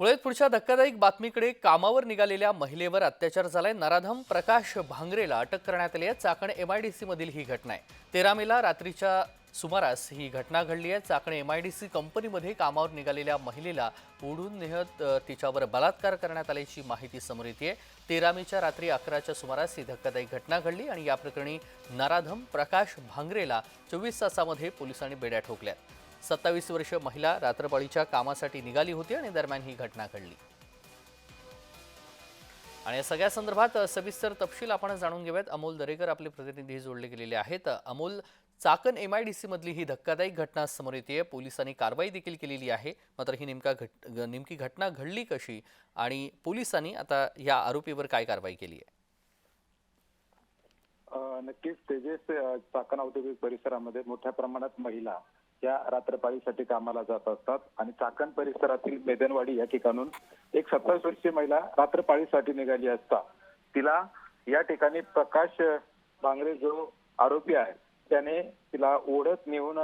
मुळेत पुढच्या धक्कादायक बातमीकडे कामावर निघालेल्या महिलेवर अत्याचार झालाय. नराधम प्रकाश भांगरेला अटक करण्यात आली आहे. चाकण एमआयडीसी मधील ही घटना आहे. तेरा मेला रात्रीच्या सुमारास ही घटना घडली आहे. चाकण एमआयडीसी कंपनीमध्ये कामावर निघालेल्या महिलेला ओढून नेहत तिच्यावर बलात्कार करण्यात आल्याची माहिती समोर येते तेरा मेच्या रात्री अकराच्या सुमारास ही धक्कादायक घटना घडली आणि या प्रकरणी नराधम प्रकाश भांगरेला चोवीस तासामध्ये पोलिसांनी बेड्या ठोकल्या सत्तावीस वर्ष महिला रात्रपाळीच्या कामासाठी निघाली होती आणि दरम्यान ही घटना घडली. आणि या सगळ्या संदर्भात सविस्तर तपशील आपण जाणून घेऊयात. अमोल दरेकर आपले प्रतिनिधी जोडले गेलेले आहेत. अमोल चाकण एमआयडीसी मधली ही धक्कादायक घटना समोर येते पोलिसांनी कारवाई देखील केलेली आहे. मात्र ही नेमका घट नेमकी घटना घडली कशी आणि पोलिसांनी आता या आरोपीवर काय कारवाई केली आहे? नक्कीच. तेजेस चाकण औद्योगिक परिसरामध्ये मोठ्या प्रमाणात महिला या रात्रपाळीसाठी कामाला जात असतात. आणि चाकण परिसरातील मेदनवाडी या ठिकाणून एक सत्तावीस वर्षीय महिला रात्रपाळीसाठी निघाली असता. तिला या ठिकाणी प्रकाश बांगरे जो आरोपी आहे त्याने तिला ओढत नेऊन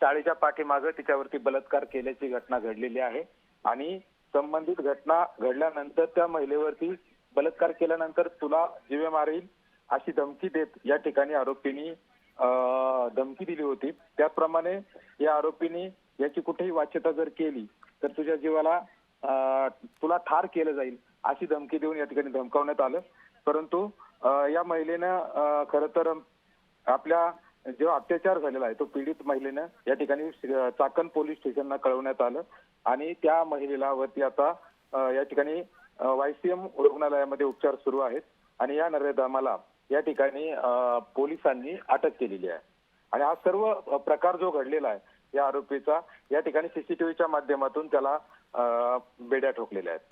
शाळेच्या पाठीमागं तिच्यावरती बलात्कार केल्याची घटना घडलेली आहे. आणि संबंधित घटना घडल्यानंतर त्या महिलेवरती बलात्कार केल्यानंतर तुला जीवे मारेल अशी धमकी देत या ठिकाणी आरोपींनी धमकी दिली होती. त्याचप्रमाणे या आरोपीने याची कुठेही वाच्यता जर केली तर तुझ्या जीवाला अं, तुला ठार केलं जाईल अशी धमकी देऊन या ठिकाणी धमकावण्यात आलं. परंतु या महिलेनं खर तर आपल्या जो अत्याचार झालेला आहे तो पीडित महिलेनं या ठिकाणी चाकण पोलीस स्टेशनला कळवण्यात आलं. आणि त्या महिलेला वरती आता या ठिकाणी वायसीएम रुग्णालयामध्ये उपचार सुरू आहेत. आणि या नरेदामाला या ठिकाणी पोलिसांनी अटक केलेली आहे. आणि हा सर्व प्रकार जो घडलेला आहे या आरोपीचा या ठिकाणी सीसीटीव्हीच्या माध्यमातून त्याला बेड्या ठोकलेल्या आहेत.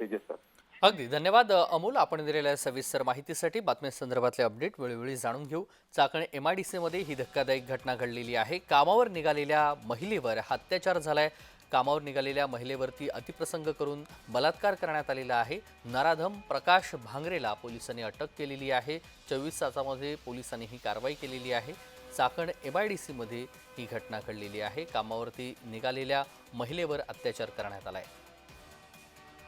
तेजस सर. अगदी. धन्यवाद अमोल. आपण दिलेल्या सविस्तर माहितीसाठी बातम्यांसंदर्भातले अपडेट वेळोवेळी जाणून घेऊ. चाकण एम आय डी सीमध्ये ही धक्कादायक घटना घडलेली आहे. कामावर निघालेल्या महिलेवर हा अत्याचार झालाय. कामावर निघालेल्या महिलेवरती अतिप्रसंग करून बलात्कार करण्यात आलेला आहे. नराधम प्रकाश भांगरेला पोलिसांनी अटक केलेली आहे. चोवीस तासामध्ये पोलिसांनी ही कारवाई केलेली आहे. चाकण एम आय डी सीमध्ये ही घटना घडलेली आहे. कामावरती निघालेल्या महिलेवर अत्याचार करण्यात आला आहे